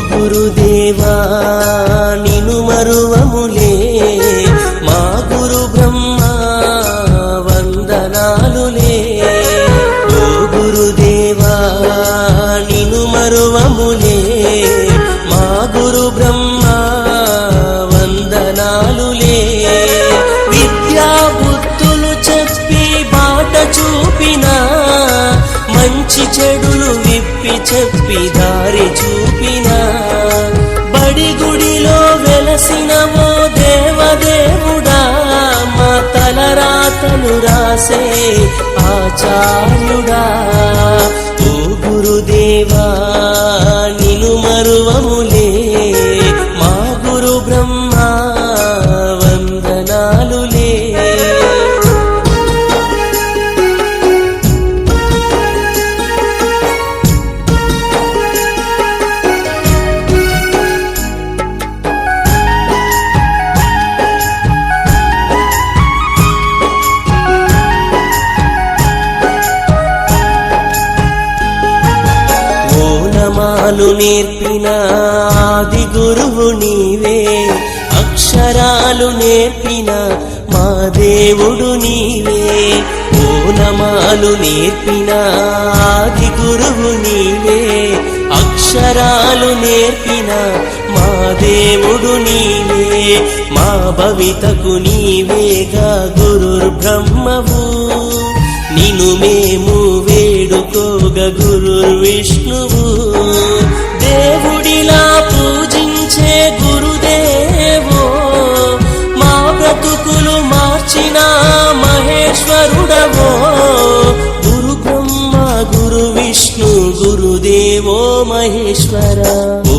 గురుదేవా నిను మరువములే. మా గురు బ్రహ్మ వందనాలులే. ఓ గురుదేవా నిను మరువములే. మా గురు బ్రహ్మ వందనాలులే. విద్యా బుద్ధులు చెప్పి బాట చూపిన మంచి చెడులు విప్పి చెప్పి దారి చూపినా. తలరాతను ఆచార్యుడా. ఓనమాలు నేర్పిన ఆది గురువు నీవే. అక్షరాలు నేర్పిన మా దేవుడు నీవే. ఓనమాలు నేర్పిన ఆది గురువు నీవే. అక్షరాలు నేర్పిన మా దేవుడు నీవే. మా భవితకు నీవేగా గురుర్ బ్రహ్మవు నిను మేము వేడుకోగ గురుర్ విష్ణువు మార్చిన మహేశ్వరుడవో గురు బ్రహ్మ గురు విష్ణు గురుదేవో మహేశ్వర. ఓ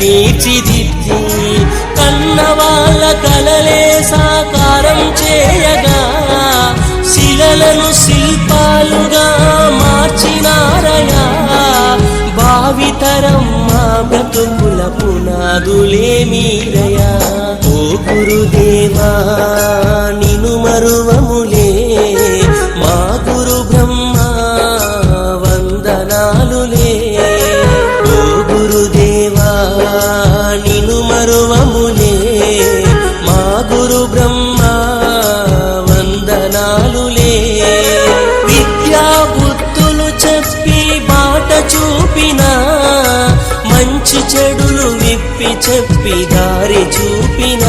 తీర్చిదిద్ది. కన్న వాళ్ళ కలలే సాకారం చేయగా శిలలను శిల్పాలుగా మార్చినారయా భావితరం మా బ్రతుకుల పునాదులే మీరయా ఓ గురుదేవా నిను మరువము చూపిన మంచి చెడులు విప్పి చెప్పి దారి చూపిన.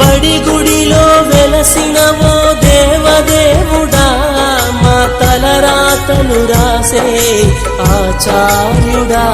బడి గుడిలో వెలసినవో దేవదేవుడా మా తలరాతను రాసే ఆచార్యుడా.